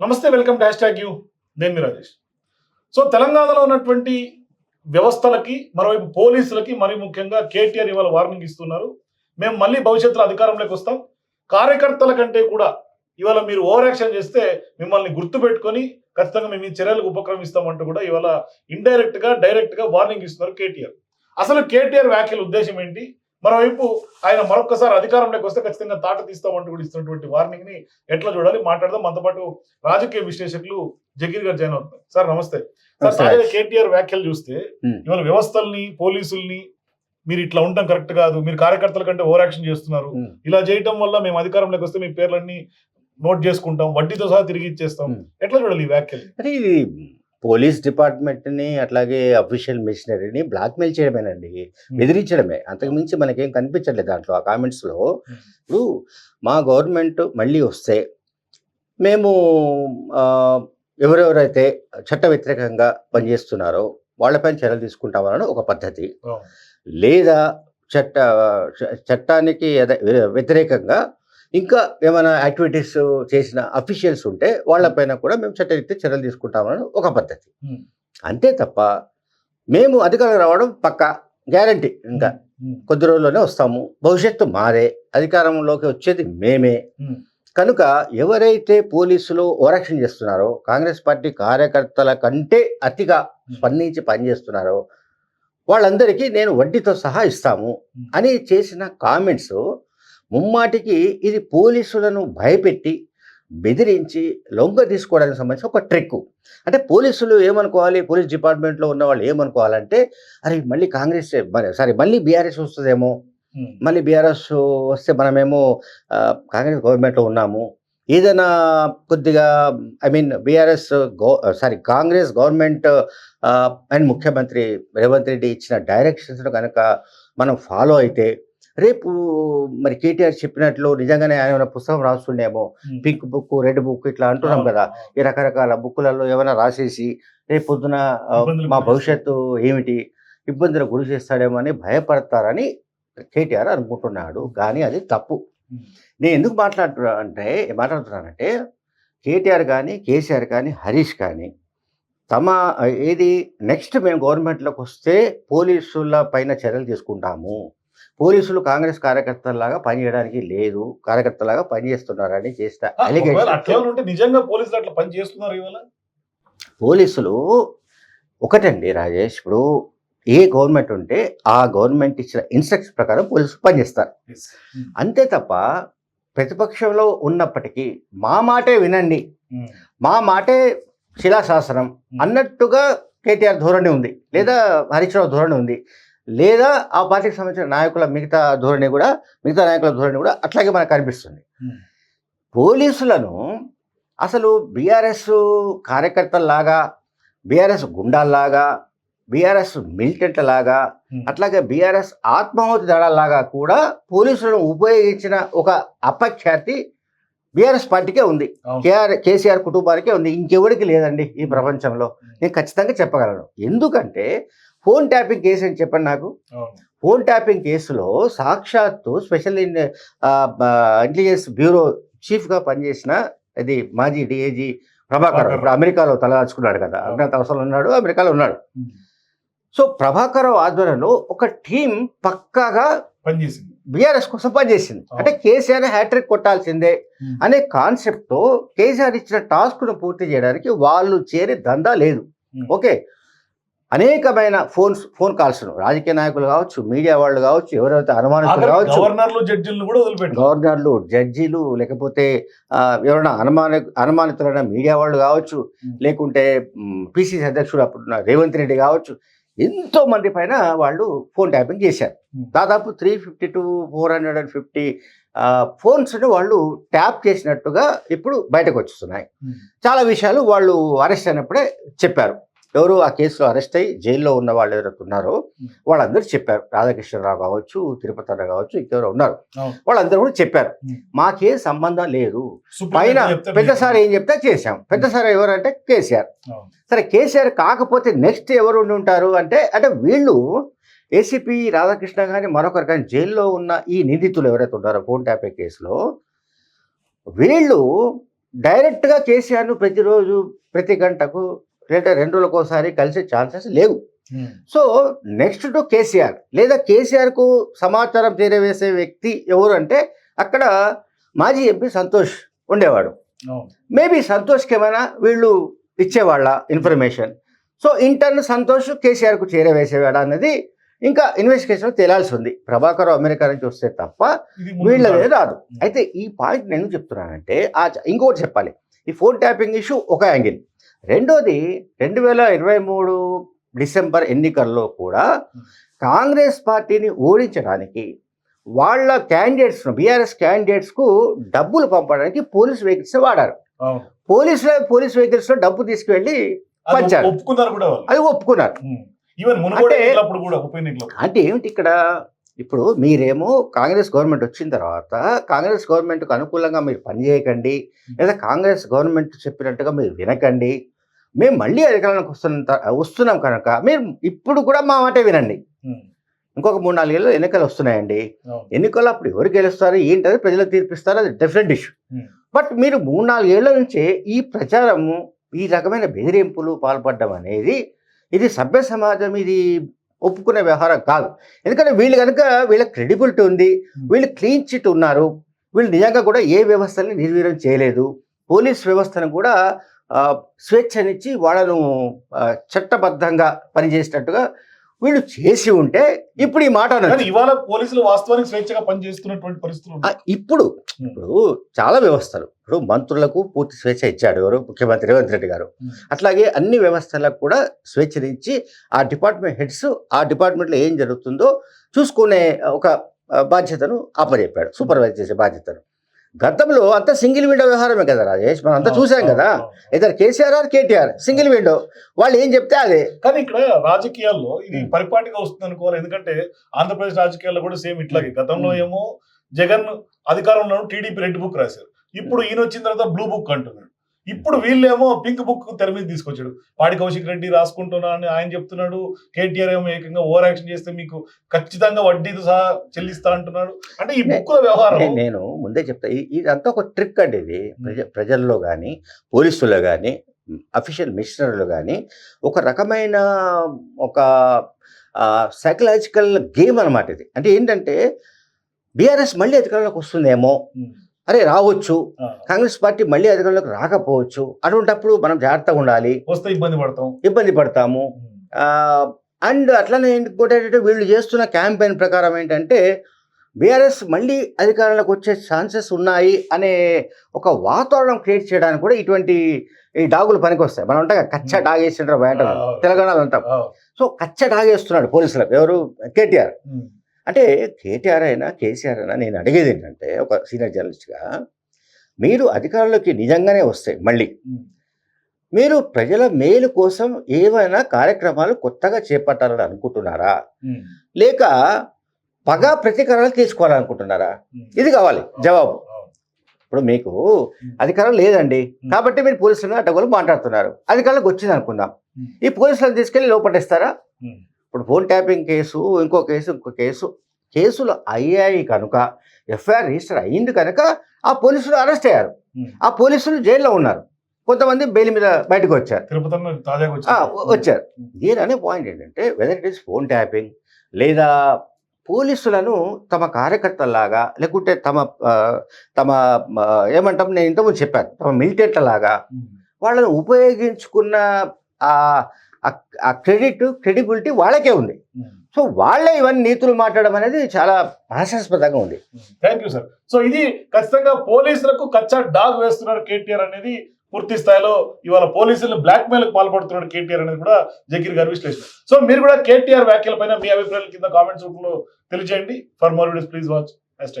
నమస్తే welcome dash tag you. నేను మీ Rajesh. So తెలంగాణలో ఉన్నటువంటి వ్యవస్థలకి మరోవైపు పోలీసులకి మరి ముఖ్యంగా కేటీఆర్ ఇవాళ వార్నింగ్ ఇస్తున్నారు. మేము మళ్ళీ భవిష్యత్తులో అధికారంలోకి వస్తాం. కార్యకర్తల కంటే కూడా ఇవాళ మీరు ఓవర్ యాక్షన్ చేస్తే మిమ్మల్ని గుర్తుపెట్టుకొని ఖచ్చితంగా మేము ఈ చర్యలకు ఉపక్రమిస్తామంటూ కూడా ఇవాళ ఇండైరెక్ట్గా డైరెక్ట్గా వార్నింగ్ ఇస్తున్నారు కేటీఆర్. అసలు కేటీఆర్ వ్యాఖ్యల ఉద్దేశం ఏంటి? మరోవైపు ఆయన మరొకసారి అధికారంలోకి వస్తే ఖచ్చితంగా తాట తీస్తామంటూ కూడా ఇస్తున్నటువంటి వార్నింగ్ని ఎట్లా చూడాలి? మాట్లాడదాం. మనతో పాటు రాజకీయ విశ్లేషకులు జగీర్ గారు జాయిన్ అవుతున్నారు. సార్ నమస్తే. సార్ కేటీఆర్ వ్యాఖ్యలు చూస్తే. ఇవాళ వ్యవస్థల్ని పోలీసుల్ని మీరు ఇట్లా ఉండటం కరెక్ట్ కాదు. మీరు కార్యకర్తల కంటే ఓవర్ యాక్షన్ చేస్తున్నారు. ఇలా చేయటం వల్ల మేము అధికారంలోకి వస్తే మీ పేర్లన్నీ నోట్ చేసుకుంటాం. వడ్డీతో సహా తిరిగి ఇచ్చేస్తాం. ఎట్లా చూడాలి ఈ వ్యాఖ్యలు? పోలీస్ డిపార్ట్మెంట్ని అట్లాగే అఫీషియల్ మిషనరీని బ్లాక్మెయిల్ చేయడమేనండి. బెదిరించడమే. అంతకుమించి మనకేం కనిపించట్లేదు దాంట్లో ఆ కామెంట్స్లో. ఇప్పుడు మా గవర్నమెంట్ మళ్ళీ వస్తే మేము ఎవరెవరైతే చట్ట వ్యతిరేకంగా పనిచేస్తున్నారో వాళ్ళపైన చర్యలు తీసుకుంటామని ఒక పద్ధతి. లేదా చట్ట చట్టానికి వ్యతిరేకంగా ఇంకా ఏమైనా యాక్టివిటీస్ చేసిన అఫీషియల్స్ ఉంటే వాళ్ళపైన కూడా మేము చట్టరీత్యా చర్యలు తీసుకుంటామని ఒక పద్ధతి. అంతే తప్ప మేము అధికారం రావడం పక్క గ్యారంటీ. ఇంకా కొద్ది రోజుల్లోనే వస్తాము. భవిష్యత్తు మారే అధికారంలోకి వచ్చేది మేమే. కనుక ఎవరైతే పోలీసులు ఓరక్షణ చేస్తున్నారో కాంగ్రెస్ పార్టీ కార్యకర్తల కంటే అతిగా స్పందించి పనిచేస్తున్నారో వాళ్ళందరికీ నేను వడ్డీతో సహా ఇస్తాము. అని చేసిన కామెంట్స్ ముమ్మాటికి ఇది పోలీసులను భయపెట్టి బెదిరించి లొంగ తీసుకోవడానికి సంబంధించి ఒక ట్రిక్ అంటే పోలీసులు ఏమనుకోవాలి? పోలీస్ డిపార్ట్మెంట్లో ఉన్న వాళ్ళు ఏమనుకోవాలంటే అరే మళ్ళీ కాంగ్రెస్ సారీ మళ్ళీ బీఆర్ఎస్ వస్తుందేమో? మళ్ళీ బీఆర్ఎస్ వస్తే మనమేమో కాంగ్రెస్ గవర్నమెంట్లో ఉన్నాము. ఏదైనా కొద్దిగా I mean BRS go sorry Congress government and ముఖ్యమంత్రి రేవంత్ రెడ్డి ఇచ్చిన డైరెక్షన్స్ కనుక మనం ఫాలో అయితే రేపు మరి కేటీఆర్ చెప్పినట్లు నిజంగానే ఆయన ఏమైనా పుస్తకం రాస్తుండేమో పింక్ బుక్ రెడ్ బుక్ ఇట్లా అంటున్నాం కదా. ఈ రకరకాల బుక్కులలో ఏమైనా రాసేసి రేపు పొద్దున మా భవిష్యత్తు ఏమిటి ఇబ్బందులకు గురి చేస్తాడేమో అని భయపడతారని కేటీఆర్ అనుకుంటున్నాడు. కానీ అది తప్పు. నేను ఎందుకు మాట్లాడుతున్నా అంటే మాట్లాడుతున్నానంటే కేటీఆర్ కానీ కేసీఆర్ కానీ హరీష్ కానీ తమ ఏది నెక్స్ట్ మేము గవర్నమెంట్లోకి వస్తే పోలీసుల పైన చర్యలు తీసుకుంటాము. పోలీసులు కాంగ్రెస్ కార్యకర్తలాగా పనిచేయడానికి లేదు కార్యకర్తలాగా పనిచేస్తున్నారని నిజంగా పోలీసులు అట్లా పని చేస్తున్నారు ఇవాళ? పోలీసులు ఒకటండి రాజేష్ ఇప్పుడు ఏ గవర్నమెంట్ ఉంటే ఆ గవర్నమెంట్ ఇచ్చిన ఇన్స్ట్రక్షన్ ప్రకారం పోలీసులు పనిచేస్తారు. అంతే తప్ప ప్రతిపక్షంలో ఉన్నప్పటికీ మా మాటే వినండి. మా మాటే శిలాశాసనం అన్నట్టుగా కేటీఆర్ ధోరణి ఉంది. లేదా హరీష్ రావు ధోరణి ఉంది. లేదా ఆ పార్టీకి సంబంధించిన నాయకుల మిగతా ధోరణి కూడా మిగతా నాయకుల ధోరణి కూడా అట్లాగే మనకు కనిపిస్తుంది. పోలీసులను అసలు బీఆర్ఎస్ కార్యకర్తల్లాగా బీఆర్ఎస్ గుండాల్లాగా బీఆర్ఎస్ మిలిటెంట్ లాగా అట్లాగే బీఆర్ఎస్ ఆత్మాహుతి దళాలాగా కూడా పోలీసులను ఉపయోగించిన ఒక అపఖ్యాతి బీఆర్ఎస్ పార్టీకే ఉంది. కేఆర్ కేసీఆర్ కుటుంబానికే ఉంది. ఇంకెవరికి లేదండి ఈ ప్రపంచంలో. నేను ఖచ్చితంగా చెప్పగలను. ఎందుకంటే ఫోన్ ట్యాపింగ్ కేసు అని చెప్పండి నాకు. ఫోన్ ట్యాపింగ్ కేసులో సాక్షాత్తు స్పెషల్ ఇంటెలిజెన్స్ బ్యూరో చీఫ్గా పనిచేసిన అది మాజీ డిఐజీ ప్రభాకర్ ఇప్పుడు అమెరికాలో తలదాచుకున్నాడు కదా. అజ్ఞాత అవసరం ఉన్నాడు అమెరికాలో ఉన్నాడు. సో ప్రభాకర్ ఆధ్వర్యంలో ఒక టీం పక్కాగా పనిచేసింది. బీఆర్ఎస్ కోసం పనిచేసింది. అంటే కేసీఆర్ హ్యాట్రిక్ కొట్టాల్సిందే అనే కాన్సెప్ట్తో కేసీఆర్ ఇచ్చిన టాస్క్ను పూర్తి చేయడానికి వాళ్ళు చేరే దందా లేదు. ఓకే? అనేకమైన ఫోన్స్ ఫోన్ కాల్స్ రాజకీయ నాయకులు కావచ్చు మీడియా వాళ్ళు కావచ్చు ఎవరైతే అనుమానితులు కావచ్చు గవర్నర్లు జడ్జిలను కూడా వదిలిపెట్టారు. గవర్నర్లు జడ్జీలు లేకపోతే ఎవరైనా అనుమాన అనుమానితులైన మీడియా వాళ్ళు కావచ్చు లేకుంటే పిసిసి అధ్యక్షుడు అప్పుడున్న రేవంత్ రెడ్డి కావచ్చు ఎంతో మంది పైన వాళ్ళు ఫోన్ ట్యాపింగ్ చేశారు. దాదాపు three fifty two four hundred and fifty ఫోన్స్ని వాళ్ళు ట్యాప్ చేసినట్టుగా ఇప్పుడు బయటకు వచ్చేస్తున్నాయి. చాలా విషయాలు వాళ్ళు అరెస్ట్ అయినప్పుడే చెప్పారు. ఎవరు ఆ కేసులో అరెస్ట్ అయ్యి జైల్లో ఉన్న వాళ్ళు ఎవరైతే ఉన్నారో. వాళ్ళందరూ చెప్పారు రాధాకృష్ణరావు కావచ్చు తిరుపతి అన్న కావచ్చు ఇంకెవరో ఉన్నారు. వాళ్ళందరూ కూడా చెప్పారు. మాకే సంబంధం లేదు పైన పెద్దసారి ఏం చెప్తే చేశాం పెద్దసారి ఎవరంటే కేసీఆర్. సరే కేసీఆర్ కాకపోతే నెక్స్ట్ ఎవరు ఉండి ఉంటారు అంటే అంటే వీళ్ళు ఏసీపీ రాధాకృష్ణ కానీ మరొకరు కానీ జైల్లో ఉన్న ఈ నిందితులు ఎవరైతే ఉన్నారో ఫోన్ ట్యాపే కేసులో వీళ్ళు డైరెక్ట్గా కేసీఆర్ను ప్రతిరోజు ప్రతి గంటకు లేదా రెండు రోజులకు ఒకసారి కలిసే ఛాన్సెస్ లేవు. So next to KCR. లేదా కేసీఆర్కు సమాచారం చేరవేసే వ్యక్తి ఎవరు అంటే అక్కడ మాజీ ఎంపీ సంతోష్ ఉండేవాడు. అవును. మేబీ సంతోష్కి ఏమైనా వీళ్ళు ఇచ్చేవాళ్ళ information. So in turn Santosh కేసీఆర్కు చేరవేసేవాడా అన్నది ఇంకా ఇన్వెస్టిగేషన్ తేలాల్సి ఉంది ప్రభాకర్ అమెరికా నుంచి వస్తే తప్ప వీళ్ళదే రాదు. రాదు అయితే ఈ పాయింట్ నేను చెప్తున్నానంటే ఆ ఇంకోటి చెప్పాలి. ఈ ఫోన్ ట్యాపింగ్ ఇష్యూ ఒక యాంగిల్. రెండోది రెండు వేల ఇరవై మూడు డిసెంబర్ ఎన్నికల్లో కూడా కాంగ్రెస్ పార్టీని ఓడించడానికి వాళ్ళ క్యాండిడేట్స్ను బీఆర్ఎస్ క్యాండిడేట్స్కు డబ్బులు పంపడానికి పోలీస్ వెహికల్స్ వాడారు. పోలీసుల పోలీస్ వెహికల్స్లో డబ్బు తీసుకువెళ్ళి పంచారు. ఒప్పుకున్నారు కూడా వాళ్ళు. అది ఒప్పుకున్నారు. అంటే ఏమిటి ఇక్కడ? ఇప్పుడు మీరేమో కాంగ్రెస్ గవర్నమెంట్ వచ్చిన తర్వాత కాంగ్రెస్ గవర్నమెంట్కు అనుకూలంగా మీరు పనిచేయకండి లేదా కాంగ్రెస్ గవర్నమెంట్ చెప్పినట్టుగా మీరు వినకండి మేము మళ్ళీ అధికారంలోకి వస్తున్న వస్తున్నాం కనుక మీరు ఇప్పుడు కూడా మా మాటే వినండి. ఇంకొక మూడు నాలుగేళ్ళు ఎన్నికలు వస్తున్నాయండి. ఎన్నికల్లో అప్పుడు ఎవరు గెలుస్తారు ఏంటది ప్రజలకు తీర్పిస్తారు అది డిఫరెంట్ ఇష్యూ. బట్ మీరు మూడు నాలుగేళ్ళ నుంచే ఈ ప్రచారము ఈ రకమైన బెదిరింపులు పాల్పడడం అనేది ఇది సభ్య సమాజం ఇది ఒప్పుకునే వ్యవహారం కాదు. ఎందుకంటే వీళ్ళు కనుక వీళ్ళ క్రెడిబిలిటీ ఉంది. వీళ్ళు క్లీన్ చిట్ ఉన్నారు వీళ్ళు నిజంగా కూడా ఏ వ్యవస్థని నిర్వీర్యం చేయలేదు పోలీస్ వ్యవస్థను కూడా స్వేచ్ఛనిచ్చి వాళ్ళను చట్టబద్ధంగా పనిచేసినట్టుగా వీళ్ళు చేసి ఉంటే ఇప్పుడు ఈ మాట ఇవాళ పోలీసులు వాస్తవానికి స్వేచ్ఛగా పనిచేస్తున్నటువంటి పరిస్థితులు. ఇప్పుడు. ఇప్పుడు చాలా వ్యవస్థలు ఇప్పుడు మంత్రులకు పూర్తి స్వేచ్ఛ ఇచ్చాడు ఎవరు ముఖ్యమంత్రి రేవంత్ రెడ్డి గారు. అట్లాగే అన్ని వ్యవస్థలకు కూడా స్వేచ్ఛనిచ్చి ఆ డిపార్ట్మెంట్ హెడ్స్ ఆ డిపార్ట్మెంట్లో ఏం జరుగుతుందో చూసుకునే ఒక బాధ్యతను అప్పచెప్పాడు సూపర్వైజ్ చేసే బాధ్యతను గతంలో అంతా సింగిల్ విండో వ్యవహారమే కదా రాజేష్? మనం అంతా చూసాం కదా. ఇద్దరు KCR or KTR single window వాళ్ళు ఏం చెప్తే అదే. కానీ ఇక్కడ రాజకీయాల్లో ఇది. పరిపాటిగా వస్తుంది అనుకోవాలి. ఎందుకంటే ఆంధ్రప్రదేశ్ రాజకీయాల్లో కూడా సేమ్ ఇట్లాగే. గతంలో. ఏమో జగన్ అధికారంలో టీడీపీ రెడ్ బుక్ రాశారు. ఇప్పుడు ఈయన వచ్చిన తర్వాత బ్లూ బుక్ అంటున్నాడు. ఇప్పుడు వీళ్ళేమో పింక్ బుక్ తెర మీద తీసుకొచ్చాడు. పాడి కౌశిక్ రెడ్డి రాసుకుంటున్నా అని ఆయన చెప్తున్నాడు. కేటీఆర్ ఏమో ఏకంగా ఓవర్ యాక్షన్ చేస్తే మీకు ఖచ్చితంగా వడ్డీతో సహా చెల్లిస్తా అంటున్నాడు. అంటే ఈ బుక్కుల వ్యవహారం నేను ముందే చెప్తా ఇదంతా ఒక ట్రిక్ అండి ఇది. ప్రజ ప్రజల్లో కానీ పోలీసుల్లో కానీ అఫీషియల్ మిషనరీలో కానీ ఒక రకమైన ఒక సైకలాజికల్ గేమ్ అన్నమాట ఇది. అంటే ఏంటంటే బీఆర్ఎస్ మళ్ళీ అధికారంలోకి వస్తుందేమో. అరే రావచ్చు. కాంగ్రెస్ పార్టీ మళ్ళీ అధికారంలోకి రాకపోవచ్చు. అటువంటప్పుడు మనం జాగ్రత్తగా ఉండాలి. వస్తే ఇబ్బంది పడతాం. ఇబ్బంది పడతాము. అండ్ అట్లనే ఇంకోటి ఏంటంటే వీళ్ళు చేస్తున్న క్యాంపెయిన్ ప్రకారం ఏంటంటే బీఆర్ఎస్ మళ్ళీ అధికారంలోకి వచ్చే ఛాన్సెస్ ఉన్నాయి అనే ఒక వాతావరణం క్రియేట్ చేయడానికి కూడా ఇటువంటి ఈ డాగులు పనికొస్తాయి. మనం ఉంటాం కచ్చ డాగ్ వేసింటారు బయట. తెలంగాణలో అంటాం. ఆ, సో కచ్చ డాగ్ వేస్తున్నాడు పోలీసులకు ఎవరు? కేటీఆర్. అంటే కేటీఆర్ అయినా కేసీఆర్ అయినా నేను అడిగేది ఏంటంటే ఒక సీనియర్ జర్నలిస్ట్గా మీరు అధికారంలోకి నిజంగానే వస్తాయి మళ్ళీ. మీరు ప్రజల మేలు కోసం ఏవైనా కార్యక్రమాలు కొత్తగా చేపట్టాలని అనుకుంటున్నారా. లేక పగ ప్రతీకారాలు తీసుకోవాలనుకుంటున్నారా. ఇది కావాలి జవాబు. ఇప్పుడు మీకు అధికారం లేదండి. కాబట్టి మీరు పోలీసులను అడ్డగోలు మాట్లాడుతున్నారు అధికారంలోకి వచ్చింది అనుకుందాం. ఈ పోలీసులను తీసుకెళ్ళి లోపట్టేస్తారా Hmm. ఇప్పుడు ఫోన్ ట్యాపింగ్ కేసు ఇంకో కేసు ఇంకో కేసు కేసులు అయ్యాయి కనుక ఎఫ్ఐఆర్ రిజిస్టర్ అయ్యింది కనుక ఆ పోలీసులు అరెస్ట్ అయ్యారు. ఆ పోలీసులు జైల్లో ఉన్నారు కొంతమంది బెయిల్ మీద బయటకు వచ్చారు. వచ్చారు దీని అనే పాయింట్ ఏంటంటే whether it is phone tapping లేదా పోలీసులను తమ కార్యకర్తలాగా లేకుంటే తమ తమ ఏమంటాం నేను ఇంతకుముందు చెప్పాను తమ మిలిటెంట్ల లాగా Hmm. వాళ్ళని ఉపయోగించుకున్న ఆ క్రెడిట్ క్రెడిబిలిటీ వాళ్ళకే ఉంది. Hmm. సో వాళ్ళే ఇవన్నీ నీతులు మాట్లాడడం అనేది చాలా హాస్యాస్పదంగా ఉంది. థ్యాంక్ యూ సార్ సో ఇది ఖచ్చితంగా పోలీసులకు కచ్చా డాగ్ వేస్తున్నాడు కేటీఆర్ అనేది పూర్తి స్థాయిలో ఇవాళ పోలీసులు బ్లాక్ మెయిల్ పాల్పడుతున్నాడు కేటీఆర్ అనేది కూడా జగీర్ గారి విశ్లేషణ. సో మీరు కూడా కేటీఆర్ వ్యాఖ్యల పైన మీ అభిప్రాయాల కింద కామెంట్స్ రూపంలో తెలియజేయండి. For more videos please watch hash